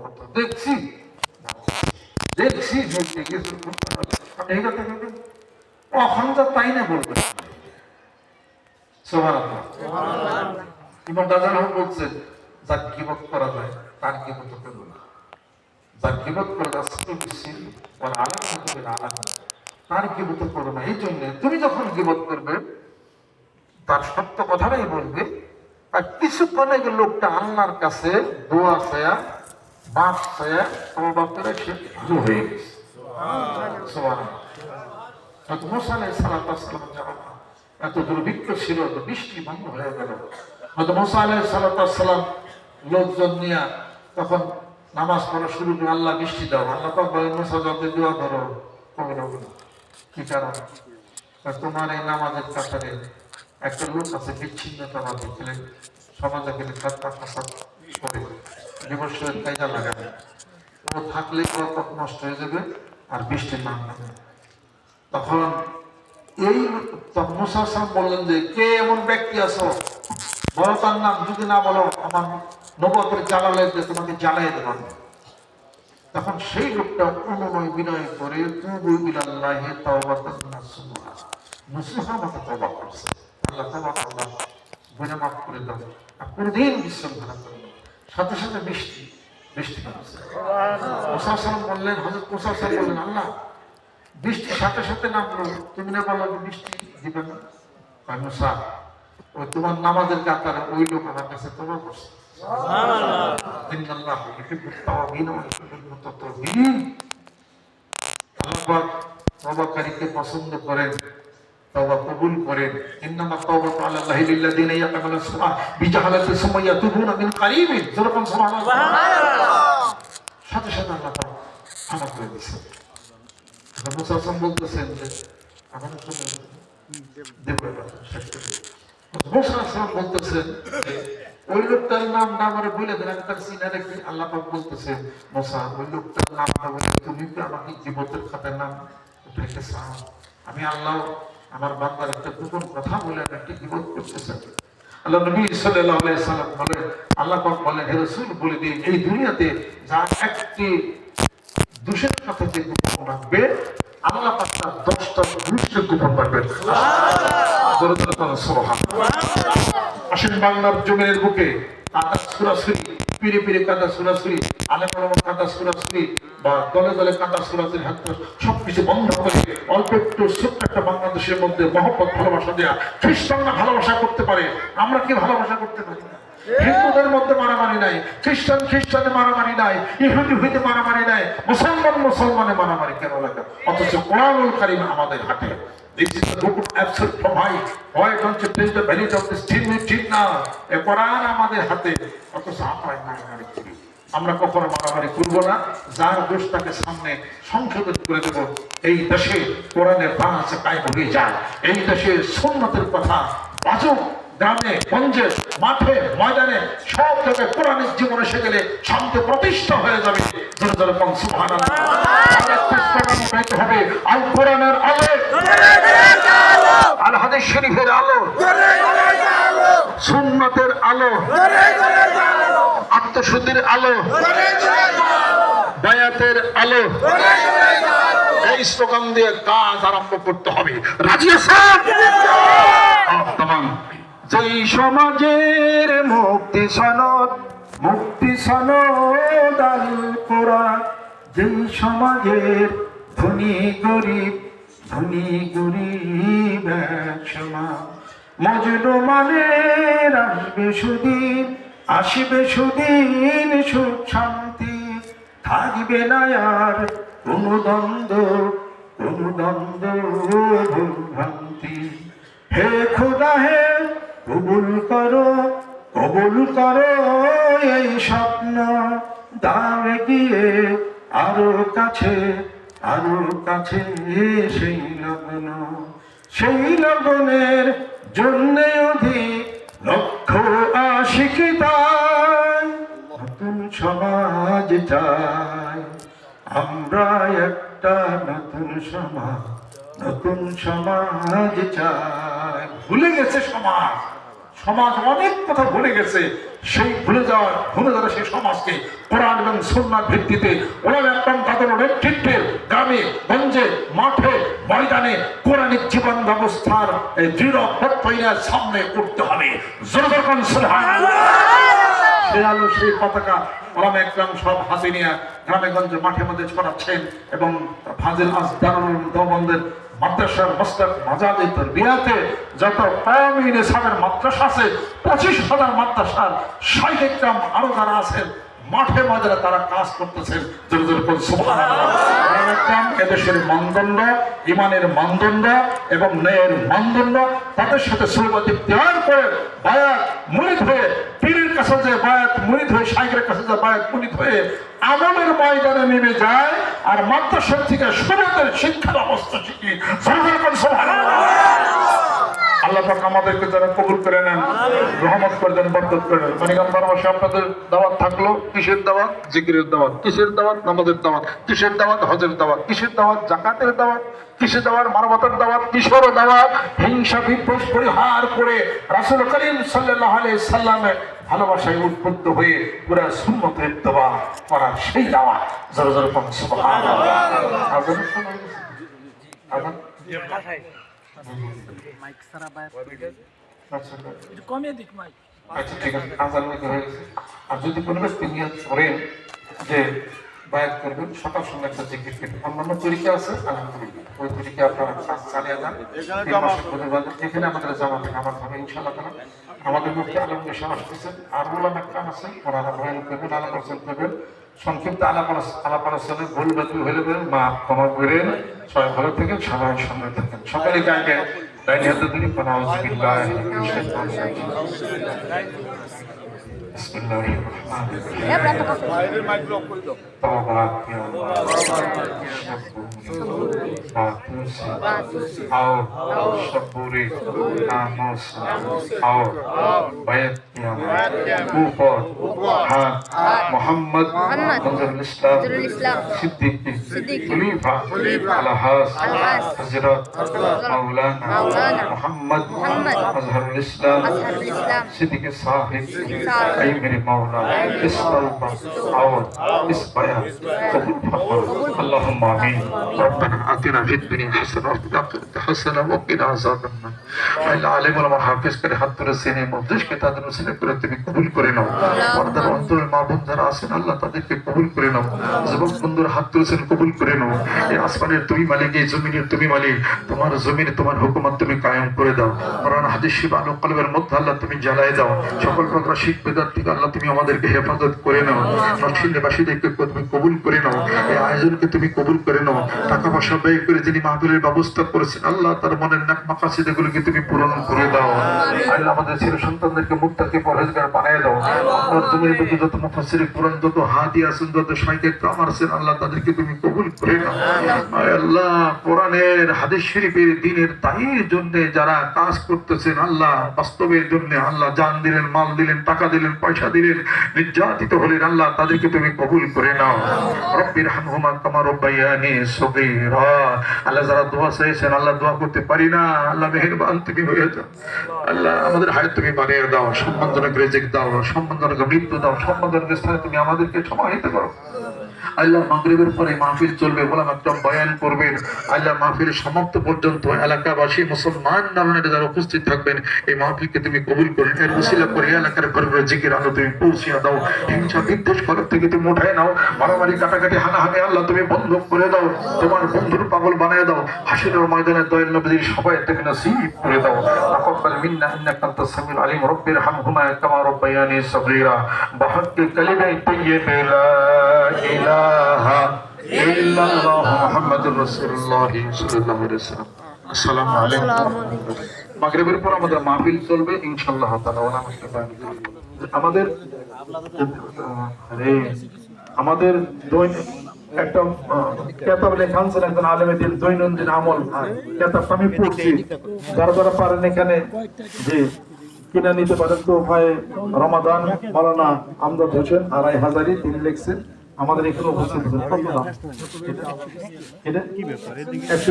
কথা দেখছি দেখছি তাই না তার তুমি যখন গিবত করবে, তার সত্য কথাটাই বলবে, আর কিছুক্ষণে লোকটা আল্লাহর কাছে দোয়া বাঁশ ছায়া তবা করে সে ভালো হয়ে এত ছিল বৃষ্টি হয়ে ওয়াস লোকজন নিয়ে তখন নামাজ পড়া শুরু করে আল্লাহ বৃষ্টি দাও, আল্লাহ দোয়া কবে। কি কারণ? তোমার এই নামাজের কাতারে একটা লোক আছে বিচ্ছিন্নতাবাদী, ছেলে, সমাজে গেলে করে বিমর্ষের কায়দা লাগাবে। ও থাকলে কত নষ্ট হয়ে যাবে আর বৃষ্টির নাম নেবে তখন এই তখন মুসা বললেন যে, কে এমন ব্যক্তি আছো? বলো তার নাম, যদি না বলো, আমার নবতের জ্বালালে যে তোমাকে জ্বালাই দেব আমি। তখন সেই লোকটা অনুনয় বিনয় করে, তুবু ইলাল্লাহি তাওবাতান নাসুহা নসিহা মতো তওবা করছে। আল্লাহ তওবা আল্লাহ মাফ করে দাও। আর কোনদিন করবে না। সাথে সাথে বৃষ্টি বৃষ্টি প্রশাসন বললেন হজরত প্রশাসন বললেন আল্লাহ বৃষ্টি সাথে সাথে নামলো তুমি না বলল বৃষ্টি দিবে না? তোমার নামাজের কাতারে ওই লোক আমার কাছে তোমার বসে পছন্দ করেন। তওবা কবুল করেন। ইন্নামা তাওবাতু আলা লিল্লাযিনা ইয়াকামুনা সালাহ বিজাহালাতি সুম্মা ইয়াতুবুনা মিন কারিবিন যেরকম সুবহানাল্লাহ। সাথে সাথে আল্লাহ তাআলা ক্ষমা করে দিয়েছেন। মুসা হাসান বলতেছেন যে আমার জন্য দেবো এবার শেষ করে দিই। মুসা হাসান বলতেছেন ওই লোকটার নাম না আমার বলে দেন আমি তার চিনা রেখে আল্লাহ পাক বলতেছেন মোসা ওই লোকটার নাম না বলে তুমি কি আমাকে জীবতের খাতার নাম উঠাইতে চাও আমি আল্লাহ আমার বান্দার একটা গোপন কথা বলে একটা জীবত করতেছেন আল্লাহ নবী আলাইহি সাল্লাম বলেন আল্লাহ পাক বলেন হে রাসূল বলে দিন এই দুনিয়াতে যা একটি দোষের কথা যে গোপন রাখবে আল্লাহ পাক তার দশটা দুষ্টের গোপন রাখবেন বলো আসেন বাংলার জমিনের বুকে কাদা সুরাসুরি পিড়ে পিড়ে কাদা সুরাসুরি কাদা সুরাসুরি বা দলে দলে কাদা সুরাসুরি হাত সবকিছু বন্ধ করে অল্প একটু ছোট্ট একটা বাংলাদেশের মধ্যে মহব্বত, ভালোবাসা দেয়া, খ্রিস্টানরা ভালোবাসা করতে পারে, আমরা কি ভালোবাসা করতে পারি না? হিন্দুদের মধ্যে মারামারি নাই, খ্রিস্টান খ্রিস্টানে মারামারি নাই, ইহুদি হুইতে মারামারি নাই, মুসলমান মুসলমানে মারামারি কেন লাগে? অথচ কোরআনুল কারিম আমাদের হাতে। This is the of absolute provide. Why don't you take the benefit of this tin with tin now? এ কোরআন আমাদের হাতে অথচ আমরা মারামারি করি আমরা কখনো মারামারি করব না। যার দোষ তাকে সামনে সংশোধন করে দেব। এই দেশে কোরআনের আছে কায়েম হয়ে যায়। এই দেশে সুন্নতের কথা বাজুক। গ্রামে গঞ্জে মাঠে ময়দানে সব জায়গায় কোরআনের জীবন এসে গেলে শান্তি প্রতিষ্ঠা হয়ে যাবে। হবে। আল কোরআনের আলো। আল হাদিস শরীফের আলো। সুন্নতের আলো। আত্মশুদ্ধির আলো। বায়াতের আলো। এই স্লোগান দিয়ে কাজ আরম্ভ করতে হবে। রাজি যেই সমাজের মুক্তি সনদ মুক্তি সনদ আল যেই সমাজের ধনী গরিব ধনী গরিব সমান মজনু মানের আসবে সুদিন আসবে সুদিন সুখ শান্তি। থাকবে না আর কোনো দ্বন্দ্ব কোনো দ্বন্দ্ব ভ্রান্তি হে খোদা, হে কবুল করো কবুল করো এই স্বপ্ন। দামে গিয়ে আরও কাছে আরও কাছে সেই লগ্ন, সেই লগ্নের জন্য অধিক লক্ষ্য আশিকি তাই। নতুন সমাজ চাই, আমরা একটা নতুন সমাজ নতুন সমাজ চাই। ভুলে গেছে সমাজ। সমাজ অনেক কথা ভুলে গেছে, সেই ভুলে যাওয়ার ভুলে যাওয়া সেই সমাজকে কোরআন এবং সুন্নার ভিত্তিতে ওরা একদম তাদের নেতৃত্বে গ্রামে, গঞ্জে, মাঠে, ময়দানে কোরআনিক জীবন ব্যবস্থার দৃঢ় প্রত্যয়ের সামনে উঠতে হবে। আলো, সেই পতাকা ওলামা একরাম সব হাতে নিয়ে গ্রামে, গঞ্জে মাঠে মধ্যে ছড়াচ্ছেন এবং ফাজিল আসদারুল দমনদের মাদ্রাসার মস্তক মাজাদের বিয়াতে যত কমই নিসাবের মাদ্রাসা আছে, পঁচিশ হাজার মাদ্রাসার ষাট একরাম আরও যারা আছেন, মাঠে ময়দানে তারা কাজ করতেছেন। এদেশের মানদণ্ড, ইমানের মানদণ্ড এবং ন্যায়ের মানদণ্ড, তাদের সাথে সৌবাদিক দেওয়ার করে বায়াত মুরিদ হয়ে পীরের কাছে যে বায়াত মুরিদ হয়ে সাইকের কাছে যে বায়াত মুরিদ হয়ে আমলের ময়দানে নেমে যায়, আর মাদ্রাসা থেকে সুরতের শিক্ষা ব্যবস্থা শিখি জোরে বলুন সুবহানাল্লাহ। আল্লাহ পাক আমাদেরকে যারা কবুল করে নেন রহমত করে দেন বরকত করে দেন মানিকাম বারমাসে আপনাদের দাওয়াত থাকল কিসের দাওয়াত? জিকিরের দাওয়াত। কিসের দাওয়াত? নামাজের দাওয়াত। কিসের দাওয়াত? হজের দাওয়াত। কিসের দাওয়াত? জাকাতের দাওয়াত। কিসের দাওয়াত? মানবতার দাওয়াত। কিশোর দাওয়াত। হিংসা বিদ্বেষ পরিহার করে রাসূল করিম আলাইহি সাল্লামের ভালোবাসায় উদ্বুদ্ধ হয়ে পুরা সুন্নতের দোয়া করার সেই দাওয়াত জোরে জোরে পড়ুন সুবহানাল্লাহ। আচ্ছা, আচ্ছা। আচ্ছা হয়ে হয়ে যদি করেন যে করবেন সকাল সন্ধ্যা একটা করবেন অন্যান্য আছে ওই আপনারা চালিয়ে যান। এখানে আমাদের তাআলা আমাদের আর আছে করবেন আলোচনা সংক্ষিপ্ত আলাপ আলাপ আলোচনায় ভুল বাকি হলে মা ক্ষমা করেন সবাই ভালো থাকেন সবাই সঙ্গে থাকেন সকলে গাইবেন বাইরে হাতে ধরে প্রণাম বিল্লাহ বিসমিল্লাহির محمد مولانا محمد أزهر الإسلام صديق صاحب أي मेरे मौला इस पल पर और इस बयान कबूल फरमा अल्लाह मामी रब्बना अतिना फिद হাসান তুমি তোমার জমিন তোমার হুকুমত তুমি কায়েম করে দাও। কোরআন হাদিস মধ্যে আল্লাহ তুমি জ্বালায় দাও। সকল প্রকার শিখ বেদার থেকে আল্লাহ তুমি আমাদেরকে হেফাজত করে নাও। নকশিল্লাবাসীদেরকে তুমি কবুল করে নাও। এই আয়োজনকে তুমি কবুল করে নাও। টাকা পয়সা ব্যয় করে যিনি মা মাহফিলের ব্যবস্থা করেছেন। আল্লাহ তার মনের নাক মাকাসিদ এগুলোকে তুমি পূরণ করে দাও। আল্লাহ আমাদের ছেলে সন্তানদেরকে মুক্তাকে পরহেজগার বানিয়ে দাও। আমার তুমি যত কোরআন যত আছেন যত শাইখে কামার আছেন আল্লাহ তাদেরকে তুমি কবুল করে নাও। আল্লাহ কোরআনের হাদিস শরীফের দিনের জন্য যারা কাজ করতেছেন আল্লাহ বাস্তবের জন্য আল্লাহ জান দিলেন মাল দিলেন টাকা দিলেন পয়সা দিলেন নির্যাতিত হলেন আল্লাহ তাদেরকে তুমি কবুল করে নাও। রব্বির হামহুমা কামা সগীরা। আল্লাহ যারা দোয়া চাইছেন আল্লাহ দোয়া করতে পারি না। আল্লাহ মেহেরবান তুমি হয়ে যাও। আল্লাহ আমাদের হায়াত তুমি বানিয়ে দাও, সম্মানজনক রেজেক দাও, সম্মানজনক মৃত্যু দাও, সম্মানজনক স্থানে তুমি আমাদেরকে সমাহিত করো আল্লাহ মাগরিবের পরে মাহফিল চলবে গোলাম একদম বয়ান করবেন। আল্লাহ মাহফিল সমাপ্ত পর্যন্ত এলাকাবাসী, মুসলমান নারায়ণের যারা উপস্থিত থাকবেন, এই মাহফিলকে তুমি কবুল করেন। এর মুসিলা করে এলাকার ঘরে জিকির আলো তুমি পৌঁছিয়ে দাও। হিংসা বিদ্বেষ করার থেকে তুমি উঠায় নাও। মারামারি কাটাকাটি হানাহানি আল্লাহ তুমি বন্ধ করে দাও। তোমার বন্ধুর পাগল বানিয়ে দাও। হাসিনের ময়দানে দয়াল নবীর সবাই তুমি নসিব করে দাও। তাকাব্বাল মিন্না, ইন্নাকা আনতাস সামিউল আলিম। রব্বির হামহুমা কামা রব্বায়ানি সগীরা। ইলাহা ইল্লাল্লাহ মুহাম্মাদুর রাসূলুল্লাহ সাল্লাল্লাহু আলাইহি ওয়াসাল্লাম। আসসালামু আলাইকুম মাগরিবের পর আমাদের মাহফিল চলবে ইনশাআল্লাহ তাআলা ওনা। আমাদের আমাদের দৈনিক একটা কেতাব দৈনন্দিন আমল আর কেতাবটা আমি পড়ছি। যারা যারা পারেন এখানে যে কিনে নিতে পারেন। তো ভাই রমাদান মালানা আমদাদ হোসেন আড়াই হাজারি তিনি লিখছেন। আমাদের এখানে উপস্থিত এটা-